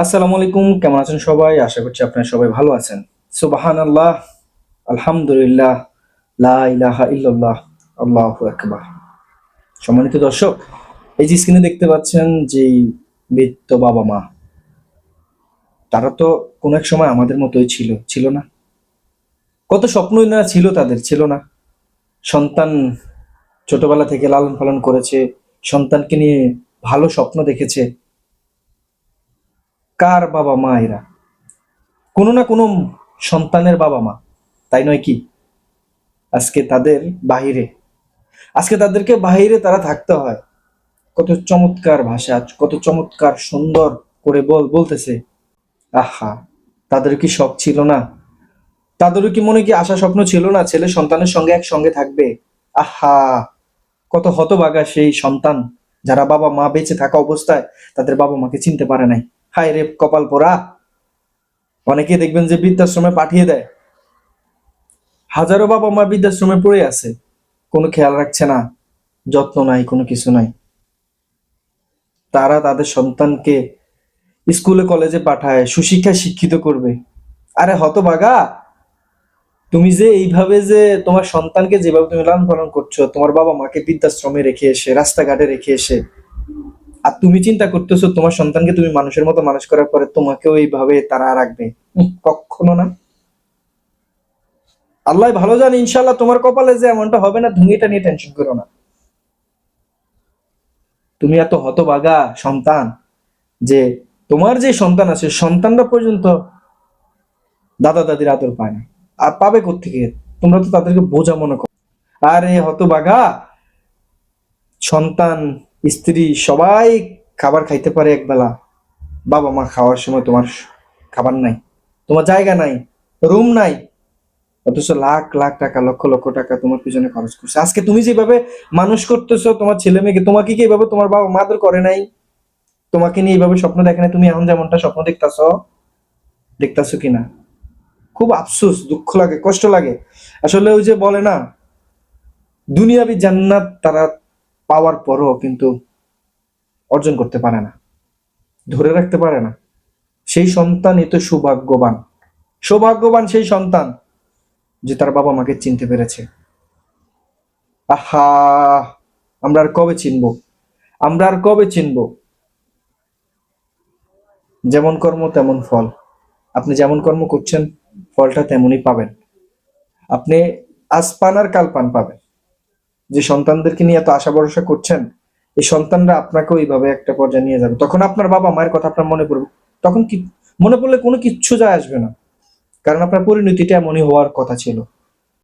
আসসালামু আলাইকুম, কেমন আছেন সবাই? আশা করছি আপনারা সবাই ভালো আছেন। সুবাহান আল্লাহ আলহামদুলিল্লাহ, লা ইলাহা ইল্লাল্লাহ, আল্লাহু আকবার। সম্মানিত দর্শক, এই যে স্ক্রিনে দেখতে পাচ্ছেন যে বৃত্ত বাবা মা, তারা তো কোন এক সময় আমাদের মতোই ছিল ছিল না। কত স্বপ্নই না ছিল তাদের, ছিল না। সন্তান ছোটবেলা থেকে লালন পালন করেছে, সন্তানকে নিয়ে ভালো স্বপ্ন দেখেছে। কার বাবা মা এরা? কোনো না কোনো সন্তানের বাবা মা, তাই নয় কি? আজকে তাদের বাহিরে, আজকে তাদেরকে বাহিরে তারা থাকতে হয়। কত চমৎকার ভাষা, কত চমৎকার সুন্দর করে বল, বলতেছে। আহা, তাদের কি শখ ছিল না? তাদেরও কি মনে কি আশা স্বপ্ন ছিল না? ছেলে সন্তানের সঙ্গে একসঙ্গে থাকবে। আহা, কত হতবাগা সেই সন্তান। যারা বাবা মা বেঁচে থাকা অবস্থায় তাদের বাবা মাকে চিনতে পারে নাই। হায় রে কপাল পোড়া। অনেকে দেখবেন যে বৃদ্ধাশ্রমে পাঠিয়ে দেয়। হাজারো বাবা মা বৃদ্ধাশ্রমে পড়ে আছে। কোনো খেয়াল রাখছে না। যত্ন নাই, কোনো কিছু নাই। তারা তাদের সন্তানকে স্কুলে, কলেজে পাঠায়, সুশিক্ষায় শিক্ষিত করবে। আরে হতবাগা তুমি যে এইভাবে যে তোমার সন্তানকে যেভাবে তুমি লালন পালন করছ, তোমার বাবা মাকে বৃদ্ধাশ্রমে রেখে এসে, রাস্তাঘাটে রেখে এসে, আর তুমি চিন্তা করতেছো তোমার সন্তানকে তুমি মানুষের মতো মানুষ করার পরে তোমাকেও এইভাবে তারা রাখবে? কখনো না। আল্লাহ ভালো জানে ইনশাল্লাহ তোমার কপালে যে এমনটা হবে না, তুমি নিয়ে টেনশন করো না। তুমি এত হতবাগা সন্তান যে তোমার যে সন্তান আছে, সন্তানরা পর্যন্ত দাদা দাদির আদর পায় না। আর পাবে কোত্থেকে? তোমরা তো তাদেরকে বোঝা মনে করো। আরে হতবাগা! সন্তান, স্ত্রী, সবাই খাবার খাইতে পারে একবেলা। বাবা মা খাওয়ার সময় তোমার খাবার নাই, তোমার জায়গা নাই, রুম নাই। অথচ লাখ লাখ টাকা, লক্ষ লক্ষ টাকা তোমার পিছনে খরচ করছে। আজকে তুমি যেভাবে মানুষ করতেছো, তোমার ছেলে মেয়েকে, তোমাকে কি এভাবে তোমার বাবা মা আদর করে নাই? তোমাকে নিয়ে এইভাবে স্বপ্ন দেখে নাই? তুমি এখন যেমনটা স্বপ্ন দেখতাছো দেখতাছো কিনা? খুব আফসোস, দুঃখ লাগে, কষ্ট লাগে। আসলে ওই যে বলে না, দুনিয়াবি জান্নাত তারা পাওয়ার পরও কিন্তু অর্জন করতে পারে না, ধরে রাখতে পারে না। সেই সন্তান এ তো সৌভাগ্যবান সৌভাগ্যবান সেই সন্তান যে তার বাবা মাকে চিনতে পেরেছে। আহা, আমরা আর কবে চিনব? আমরা আর কবে চিনব? যেমন কর্ম, তেমন ফল। আপনি যেমন কর্ম করছেন ফলটা তেমনই পাবেন। আপনি আজ পান আর কাল পান পাবেন। যে সন্তানদেরকে নিয়ে এত আশা ভরসা করছেন, এই সন্তানরা আপনাকে ওইভাবে একটা পর্যায়ে নিয়ে যাবে। তখন আপনার বাবা মায়ের কথা আপনার মনে পড়বে। তখন কি মনে পড়লে কোনো কিচ্ছু যায় আসবে না। কারণ আপনার পরিণতিটা এমনই হওয়ার কথা ছিল।